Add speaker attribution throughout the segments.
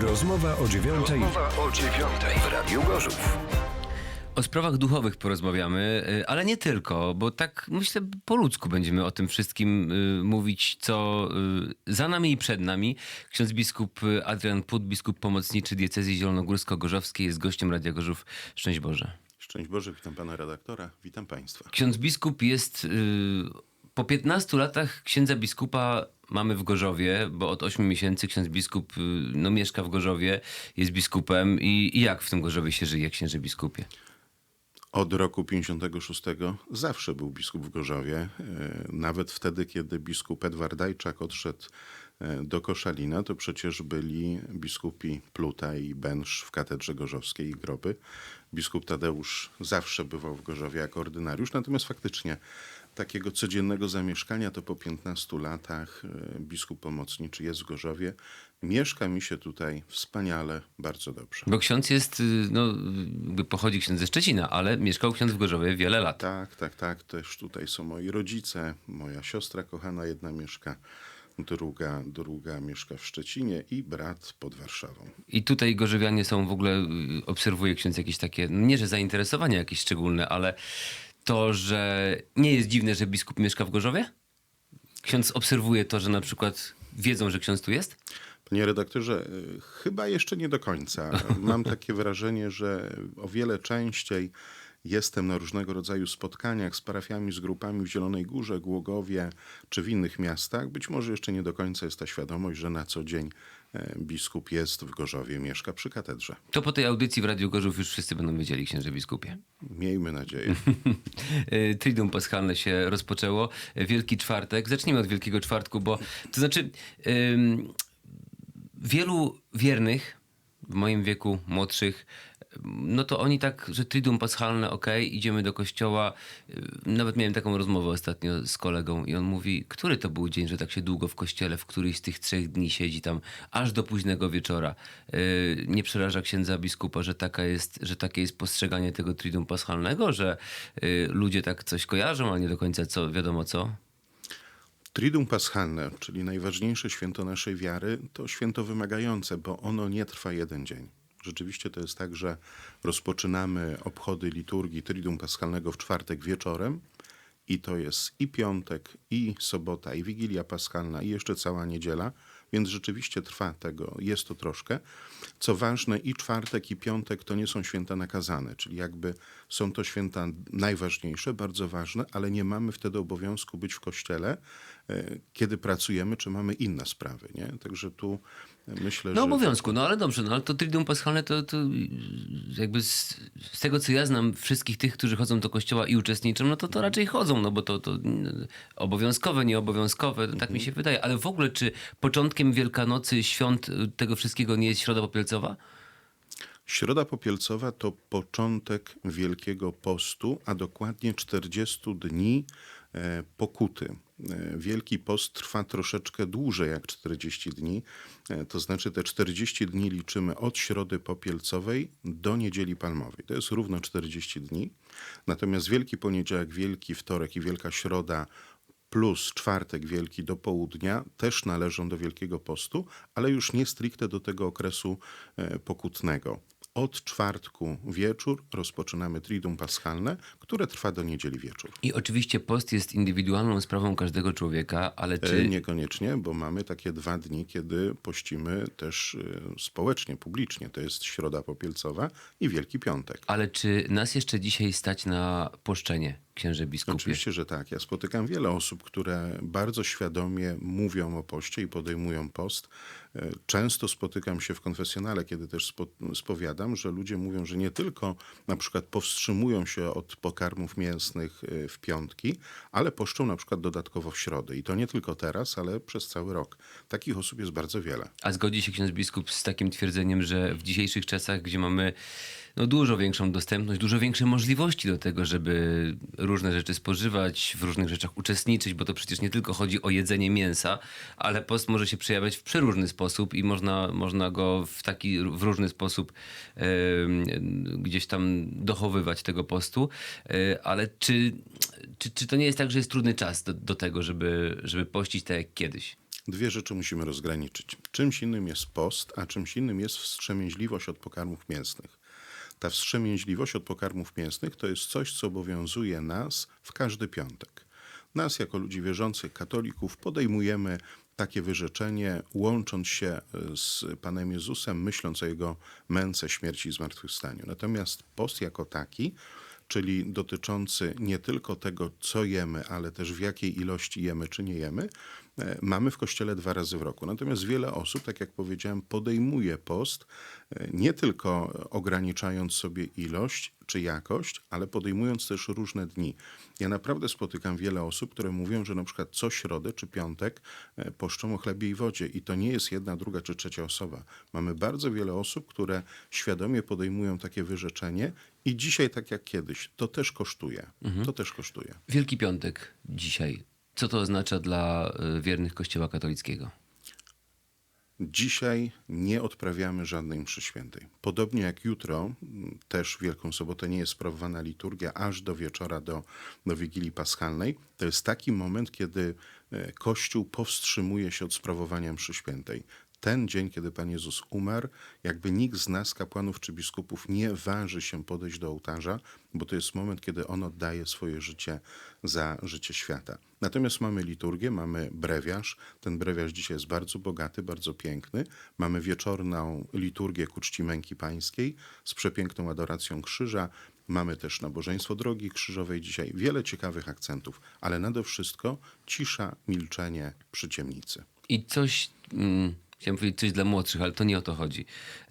Speaker 1: Rozmowa o dziewiątej.
Speaker 2: Rozmowa o dziewiątej w Radiu Gorzów.
Speaker 3: O sprawach duchowych porozmawiamy, y, ale nie tylko, bo tak myślę po ludzku będziemy o tym wszystkim y, mówić, co y, za nami i przed nami. Ksiądz biskup Adrian Put, biskup pomocniczy diecezji zielonogórsko-gorzowskiej jest gościem Radia Gorzów. Szczęść Boże.
Speaker 4: Szczęść Boże, witam pana redaktora, witam państwa.
Speaker 3: Ksiądz biskup jest... Po 15 latach księdza biskupa mamy w Gorzowie, bo od 8 miesięcy ksiądz biskup y, no, mieszka w Gorzowie, jest biskupem. I, I jak w tym Gorzowie się żyje, księże biskupie?
Speaker 4: Od roku 56 zawsze był biskup w Gorzowie, e, nawet wtedy, kiedy biskup Edward Dajczak odszedł e, do Koszalina, to przecież byli biskupi Pluta i Bęż w katedrze gorzowskiej i groby. Biskup Tadeusz zawsze bywał w Gorzowie jako ordynariusz, natomiast faktycznie takiego codziennego zamieszkania to po 15 latach e, biskup pomocniczy jest w Gorzowie. Mieszka mi się tutaj wspaniale, bardzo dobrze.
Speaker 3: Bo ksiądz jest, y, no, pochodzi ksiądz ze Szczecina, ale mieszkał ksiądz w Gorzowie wiele lat.
Speaker 4: Tak, tak, tak. Też tutaj są moi rodzice, moja siostra kochana, jedna mieszka, druga, druga mieszka w Szczecinie i brat pod Warszawą.
Speaker 3: I tutaj gorzowianie są w ogóle, y, obserwuje ksiądz jakieś takie, nie że zainteresowania jakieś szczególne, ale to, że nie jest dziwne, że biskup mieszka w Gorzowie? Ksiądz obserwuje to, że na przykład wiedzą, że ksiądz tu jest?
Speaker 4: Panie redaktorze, y, chyba jeszcze nie do końca. Mam takie wrażenie, że o wiele częściej jestem na różnego rodzaju spotkaniach z parafiami, z grupami w Zielonej Górze, Głogowie czy w innych miastach. Być może jeszcze nie do końca jest ta świadomość, że na co dzień e, biskup jest w Gorzowie, mieszka przy katedrze.
Speaker 3: To po tej audycji w Radiu Gorzów już wszyscy będą wiedzieli, księże biskupie.
Speaker 4: Miejmy nadzieję.
Speaker 3: Y, Triduum Paschalne się rozpoczęło. Y, Wielki Czwartek. Zacznijmy od Wielkiego Czwartku, bo to znaczy ym, wielu wiernych w moim wieku, młodszych, no to oni tak, że Triduum Paschalne, ok, idziemy do kościoła. Y, Nawet miałem taką rozmowę ostatnio z kolegą i on mówi, który to był dzień, że tak się długo w kościele, w któryś z tych trzech dni siedzi tam aż do późnego wieczora. Y, Nie przeraża księdza biskupa, że, taka jest, że takie jest postrzeganie tego Triduum Paschalnego, że y, ludzie tak coś kojarzą, ale nie do końca co, wiadomo co.
Speaker 4: Triduum Paschalne, czyli najważniejsze święto naszej wiary, to święto wymagające, bo ono nie trwa jeden dzień. Rzeczywiście to jest tak, że rozpoczynamy obchody liturgii Triduum Paschalnego w czwartek wieczorem i to jest i piątek, i sobota, i Wigilia Paschalna, i jeszcze cała niedziela, więc rzeczywiście trwa tego, jest to troszkę. Co ważne, i czwartek, i piątek to nie są święta nakazane, czyli jakby są to święta najważniejsze, bardzo ważne, ale nie mamy wtedy obowiązku być w kościele, e, kiedy pracujemy, czy mamy inne sprawy, nie? Także tu myślę,
Speaker 3: No
Speaker 4: że...
Speaker 3: obowiązku, no ale dobrze, no ale to Triduum Paschalne to, to jakby z, z tego, co ja znam wszystkich tych, którzy chodzą do kościoła i uczestniczą, no to to raczej chodzą, no bo to, to mm, obowiązkowe, nieobowiązkowe, tak mi się wydaje. Ale w ogóle, czy początkiem Wielkanocy, świąt y, tego wszystkiego nie jest Środa Popielcowa?
Speaker 4: Środa Popielcowa to początek Wielkiego Postu, a dokładnie 40 dni e, pokuty. E, Wielki Post trwa troszeczkę dłużej jak 40 dni, e, to znaczy te 40 dni liczymy od Środy Popielcowej do Niedzieli Palmowej. To jest równo 40 dni. Natomiast Wielki Poniedziałek, Wielki Wtorek i Wielka Środa plus czwartek wielki do południa też należą do Wielkiego Postu, ale już nie stricte do tego okresu e, pokutnego. Od czwartku wieczór rozpoczynamy Triduum Paschalne, które trwa do niedzieli wieczór.
Speaker 3: I oczywiście post jest indywidualną sprawą każdego człowieka, ale
Speaker 4: E,
Speaker 3: czy...
Speaker 4: Niekoniecznie, bo mamy takie dwa dni, kiedy pościmy też e, społecznie, publicznie. To jest Środa Popielcowa i Wielki Piątek.
Speaker 3: Ale czy nas jeszcze dzisiaj stać na poszczenie, księże biskupie?
Speaker 4: Oczywiście, że tak. Ja spotykam wiele osób, które bardzo świadomie mówią o poście i podejmują post. E, Często spotykam się w konfesjonale, kiedy też spo, spowiadam, że ludzie mówią, że nie tylko na przykład powstrzymują się od pokarmów mięsnych e, w piątki, ale poszczą na przykład dodatkowo w środę. I to nie tylko teraz, ale przez cały rok. Takich osób jest bardzo wiele.
Speaker 3: A zgodzi się ksiądz biskup z takim twierdzeniem, że w dzisiejszych czasach, gdzie mamy no, dużo większą dostępność, dużo większe możliwości do tego, żeby różne rzeczy spożywać, w różnych rzeczach uczestniczyć, bo to przecież nie tylko chodzi o jedzenie mięsa, ale post może się przejawiać w przeróżny sposób i można, można go w taki w różny sposób em, gdzieś tam dochowywać tego postu. E, ale czy, czy, czy to nie jest tak, że jest trudny czas do, do tego, żeby, żeby pościć tak jak kiedyś?
Speaker 4: dwie rzeczy musimy rozgraniczyć. Czymś innym jest post, a czymś innym jest wstrzemięźliwość od pokarmów mięsnych. Ta wstrzemięźliwość od pokarmów mięsnych to jest coś, co obowiązuje nas w każdy piątek. Nas, jako ludzi wierzących, katolików, podejmujemy takie wyrzeczenie, łącząc się e, z Panem Jezusem, myśląc o Jego męce, śmierci i zmartwychwstaniu. Natomiast post jako taki, czyli dotyczący nie tylko tego, co jemy, ale też w jakiej ilości jemy czy nie jemy, e, mamy w kościele dwa razy w roku. Natomiast wiele osób, tak jak powiedziałem, podejmuje post e, nie tylko ograniczając sobie ilość czy jakość, ale podejmując też różne dni. Ja naprawdę spotykam wiele osób, które mówią, że na przykład co środę czy piątek e, poszczą o chlebie i wodzie i to nie jest jedna, druga czy trzecia osoba. Mamy bardzo wiele osób, które świadomie podejmują takie wyrzeczenie i dzisiaj tak jak kiedyś, to też kosztuje. To też kosztuje.
Speaker 3: Wielki Piątek dzisiaj. Co to oznacza dla y, wiernych Kościoła katolickiego?
Speaker 4: Dzisiaj nie odprawiamy żadnej mszy świętej. Podobnie jak jutro, m, też Wielką Sobotę nie jest sprawowana liturgia aż do wieczora, do, do Wigilii Paschalnej. To jest taki moment, kiedy e, Kościół powstrzymuje się od sprawowania mszy świętej. Ten dzień, kiedy Pan Jezus umarł, jakby nikt z nas, kapłanów czy biskupów, nie waży się podejść do ołtarza, bo to jest moment, kiedy On oddaje swoje życie za życie świata. Natomiast mamy liturgię, mamy brewiarz. Ten brewiarz dzisiaj jest bardzo bogaty, bardzo piękny. Mamy wieczorną liturgię ku czci męki pańskiej z przepiękną adoracją krzyża. Mamy też nabożeństwo drogi krzyżowej dzisiaj. Wiele ciekawych akcentów, ale nade wszystko cisza, milczenie przy ciemnicy.
Speaker 3: I coś, mm, chciałem powiedzieć coś dla młodszych, ale to nie o to chodzi.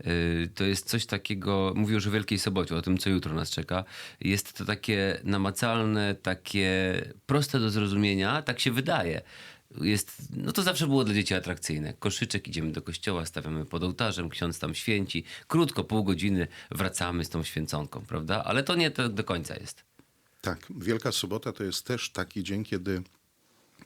Speaker 3: Yy, to jest coś takiego, mówię już o Wielkiej Sobocie, o tym, co jutro nas czeka. Jest to takie namacalne, takie proste do zrozumienia, tak się wydaje. Jest, no to zawsze było dla dzieci atrakcyjne. Koszyczek, idziemy do kościoła, stawiamy pod ołtarzem, ksiądz tam święci. Krótko, pół godziny wracamy z tą święconką, prawda? Ale to nie to do końca jest.
Speaker 4: Tak, Wielka Sobota to jest też taki dzień, kiedy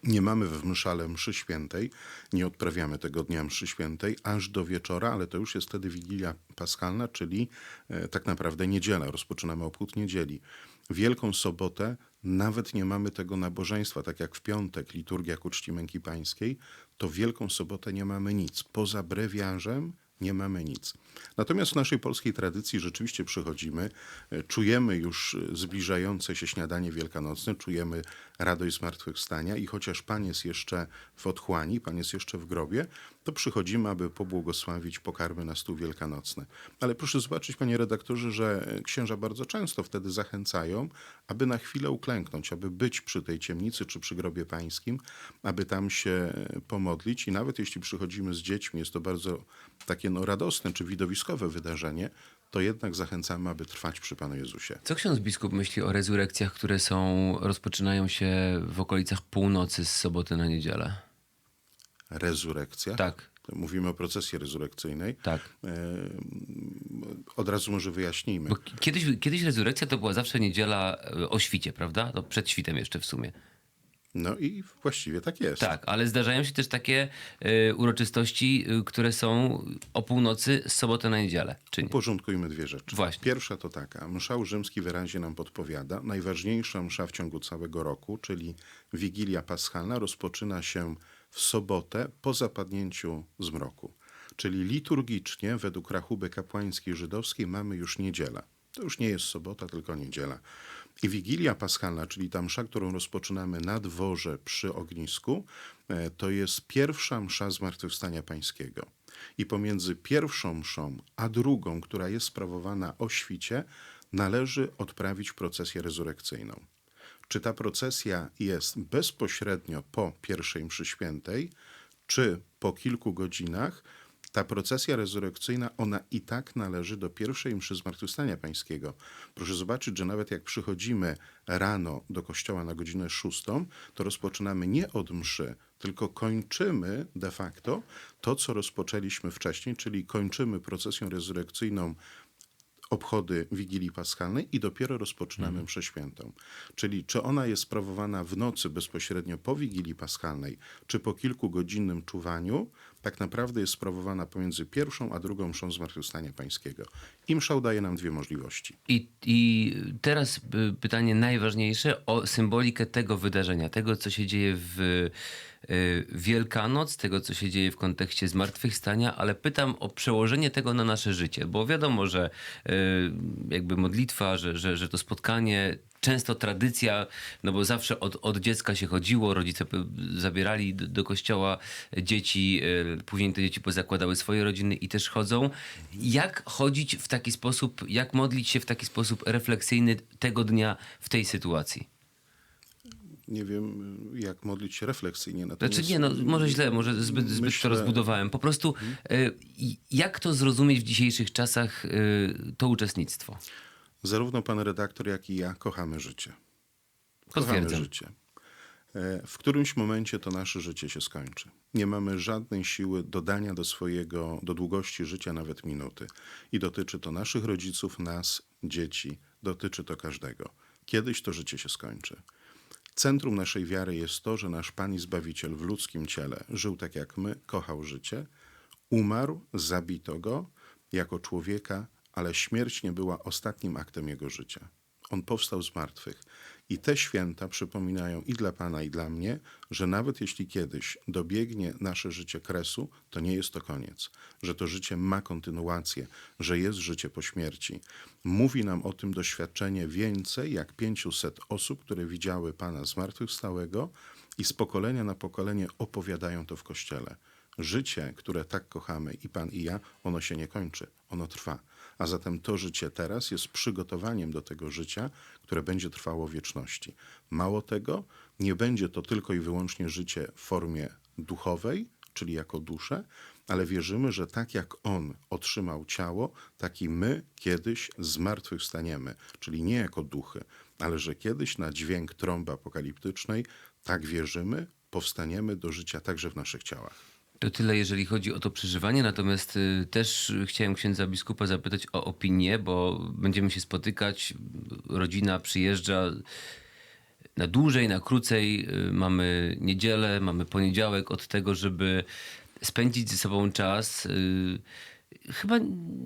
Speaker 4: nie mamy w mszale mszy świętej, nie odprawiamy tego dnia mszy świętej aż do wieczora, ale to już jest wtedy Wigilia Paschalna, czyli e, tak naprawdę niedziela. Rozpoczynamy obchód niedzieli. Wielką Sobotę nawet nie mamy tego nabożeństwa, tak jak w piątek liturgia ku czci męki pańskiej, to Wielką Sobotę nie mamy nic. Poza brewiarzem nie mamy nic. Natomiast w naszej polskiej tradycji rzeczywiście przychodzimy, e, czujemy już e, zbliżające się śniadanie wielkanocne, czujemy radość zmartwychwstania i chociaż Pan jest jeszcze w otchłani, Pan jest jeszcze w grobie, to przychodzimy, aby pobłogosławić pokarmy na stół wielkanocny. Ale proszę zobaczyć, panie redaktorze, że e, księża bardzo często wtedy zachęcają, aby na chwilę uklęknąć, aby być przy tej ciemnicy czy przy grobie pańskim, aby tam się e, pomodlić i nawet jeśli przychodzimy z dziećmi, jest to bardzo takie no, radosne czy widowiskowe wydarzenie, to jednak zachęcamy, aby trwać przy Panu Jezusie.
Speaker 3: Co ksiądz biskup myśli o rezurekcjach, które są, rozpoczynają się w okolicach północy z soboty na niedzielę?
Speaker 4: Rezurekcja.
Speaker 3: Tak,
Speaker 4: Mówimy o procesji rezurekcyjnej.
Speaker 3: tak.
Speaker 4: E, Od razu może wyjaśnijmy.
Speaker 3: Bo kiedyś, kiedyś rezurekcja to była zawsze niedziela e, o świcie, prawda? To przed świtem jeszcze w sumie.
Speaker 4: No i właściwie tak jest.
Speaker 3: Tak, ale zdarzają się też takie e, uroczystości, e, które są o północy z soboty na niedzielę, czy nie?
Speaker 4: Uporządkujmy dwie rzeczy.
Speaker 3: Właśnie.
Speaker 4: Pierwsza to taka. Mszał rzymski wyraźnie nam podpowiada. Najważniejsza msza w ciągu całego roku, czyli Wigilia Paschalna, rozpoczyna się w sobotę po zapadnięciu zmroku. Czyli liturgicznie, według rachuby kapłańskiej żydowskiej, mamy już niedzielę. To już nie jest sobota, tylko niedziela. I Wigilia Paschalna, czyli ta msza, którą rozpoczynamy na dworze przy ognisku, e, to jest pierwsza msza Zmartwychwstania Pańskiego. I pomiędzy pierwszą mszą a drugą, która jest sprawowana o świcie, należy odprawić procesję rezurekcyjną. Czy ta procesja jest bezpośrednio po pierwszej mszy świętej, czy po kilku godzinach, ta procesja rezurekcyjna, ona i tak należy do pierwszej mszy Zmartwychwstania Pańskiego. Proszę zobaczyć, że nawet jak przychodzimy rano do kościoła na godzinę szóstą, to rozpoczynamy nie od mszy, tylko kończymy de facto to, co rozpoczęliśmy wcześniej, czyli kończymy procesją rezurekcyjną obchody Wigilii Paschalnej i dopiero rozpoczynamy mszę świętą. Czyli czy ona jest sprawowana w nocy bezpośrednio po Wigilii Paschalnej, czy po kilkugodzinnym czuwaniu, tak naprawdę jest sprawowana pomiędzy pierwszą a drugą mszą Zmartwychwstania Pańskiego. I mszał daje nam dwie możliwości.
Speaker 3: I, I teraz y, pytanie najważniejsze o symbolikę tego wydarzenia, tego, co się dzieje w y, Wielkanoc, tego, co się dzieje w kontekście zmartwychwstania, ale pytam o przełożenie tego na nasze życie, bo wiadomo, że y, jakby modlitwa, że, że, że to spotkanie, często tradycja, no bo zawsze od, od dziecka się chodziło, rodzice zabierali do, do kościoła dzieci, y, później te dzieci pozakładały swoje rodziny i też chodzą. Jak chodzić w taki sposób, jak modlić się w taki sposób refleksyjny tego dnia w tej sytuacji?
Speaker 4: Nie wiem, jak modlić się refleksyjnie. Natomiast
Speaker 3: Znaczy nie, no może źle, może zbyt, zbyt to
Speaker 4: myślę-
Speaker 3: rozbudowałem. Po prostu y, i- jak to zrozumieć w dzisiejszych czasach y, to uczestnictwo?
Speaker 4: Zarówno pan redaktor, jak i ja kochamy życie. Kochamy
Speaker 3: Potwierdzam.
Speaker 4: życie. E, W którymś momencie to nasze życie się skończy. Nie mamy żadnej siły dodania do swojego, do długości życia nawet minuty. I dotyczy to naszych rodziców, nas, dzieci, dotyczy to każdego. Kiedyś to życie się skończy. Centrum naszej wiary jest to, że nasz Pan i Zbawiciel w ludzkim ciele żył tak jak my, kochał życie, umarł, zabito go jako człowieka, ale śmierć nie była ostatnim aktem jego życia. On powstał z martwych. I te święta przypominają i dla Pana, i dla mnie, że nawet jeśli kiedyś dobiegnie nasze życie kresu, to nie jest to koniec, że to życie ma kontynuację, że jest życie po śmierci. Mówi nam o tym doświadczenie więcej jak 500 osób, które widziały Pana zmartwychwstałego i z pokolenia na pokolenie opowiadają to w Kościele. Życie, które tak kochamy, i Pan, i ja, ono się nie kończy, ono trwa. A zatem to życie teraz jest przygotowaniem do tego życia, które będzie trwało wieczności. Mało tego, nie będzie to tylko i wyłącznie życie w formie duchowej, czyli jako duszę, ale wierzymy, że tak jak On otrzymał ciało, tak i my kiedyś zmartwychwstaniemy, czyli nie jako duchy, ale że kiedyś na dźwięk trąby apokaliptycznej, tak wierzymy, powstaniemy do życia także w naszych ciałach.
Speaker 3: To tyle, jeżeli chodzi o to przeżywanie, natomiast y, też chciałem księdza biskupa zapytać o opinię, bo będziemy się spotykać, rodzina przyjeżdża na dłużej, na krócej, y, mamy niedzielę, mamy poniedziałek od tego, żeby spędzić ze sobą czas. y, Chyba,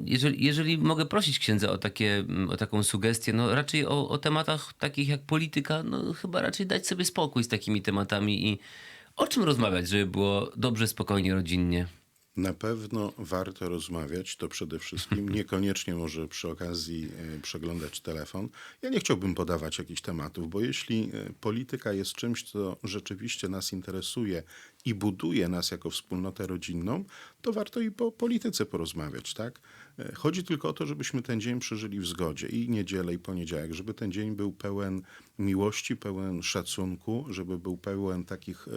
Speaker 3: jeżeli, jeżeli mogę prosić księdza o, takie, mm, o taką sugestię, no raczej o, o tematach takich jak polityka, no chyba raczej dać sobie spokój z takimi tematami i o czym rozmawiać, żeby było dobrze, spokojnie, rodzinnie.
Speaker 4: Na pewno warto rozmawiać, to przede wszystkim. Niekoniecznie może przy okazji e, przeglądać telefon. Ja nie chciałbym podawać jakichś tematów, bo jeśli e, polityka jest czymś, co rzeczywiście nas interesuje i buduje nas jako wspólnotę rodzinną, to warto i po polityce porozmawiać, tak? E, Chodzi tylko o to, żebyśmy ten dzień przeżyli w zgodzie i niedzielę, i poniedziałek, żeby ten dzień był pełen miłości, pełen szacunku, żeby był pełen takich e,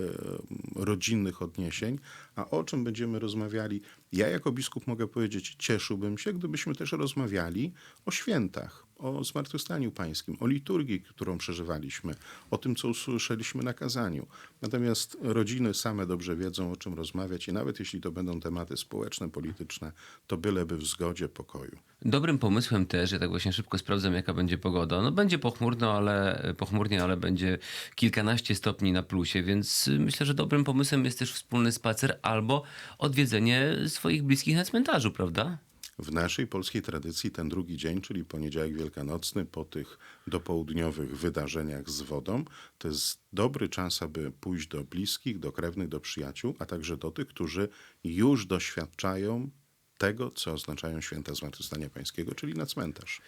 Speaker 4: rodzinnych odniesień. A o czym będziemy rozmawiali? Ja jako biskup mogę powiedzieć, cieszyłbym się, gdybyśmy też rozmawiali o świętach, o zmartwychwstaniu pańskim, o liturgii, którą przeżywaliśmy, o tym, co usłyszeliśmy na kazaniu. Natomiast rodziny same dobrze wiedzą, o czym rozmawiać i nawet jeśli to będą tematy społeczne, polityczne, to byleby w zgodzie, pokoju.
Speaker 3: Dobrym pomysłem też, ja tak właśnie szybko sprawdzam, jaka będzie pogoda. No będzie pochmurno, ale pochmurnie, ale będzie kilkanaście stopni na plusie, więc myślę, że dobrym pomysłem jest też wspólny spacer albo odwiedzenie swoich bliskich na cmentarzu, prawda?
Speaker 4: W naszej polskiej tradycji ten drugi dzień, czyli poniedziałek wielkanocny, po tych dopołudniowych wydarzeniach z wodą, to jest dobry czas, aby pójść do bliskich, do krewnych, do przyjaciół, a także do tych, którzy już doświadczają tego, co oznaczają święta Zmartwychwstania Pańskiego, czyli na cmentarz.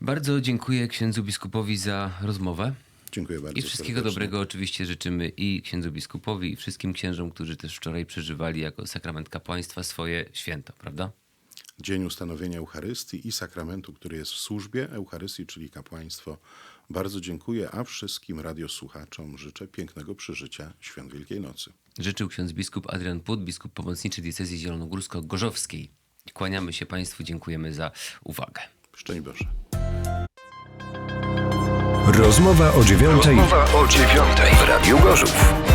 Speaker 3: Bardzo dziękuję księdzu biskupowi za rozmowę.
Speaker 4: Dziękuję bardzo.
Speaker 3: I wszystkiego
Speaker 4: serdecznie.
Speaker 3: dobrego oczywiście życzymy i księdzu biskupowi, i wszystkim księżom, którzy też wczoraj przeżywali jako sakrament kapłaństwa swoje święto, prawda?
Speaker 4: Dzień ustanowienia Eucharystii i sakramentu, który jest w służbie Eucharystii, czyli kapłaństwo. Bardzo dziękuję, a wszystkim radiosłuchaczom życzę pięknego przeżycia Świąt Wielkiej Nocy.
Speaker 3: Życzył ksiądz biskup Adrian Put, biskup pomocniczy diecezji zielonogórsko-gorzowskiej. Kłaniamy się Państwu, dziękujemy za uwagę.
Speaker 4: Szczęść Boże.
Speaker 2: Rozmowa o dziewiątej w Radiu Gorzów.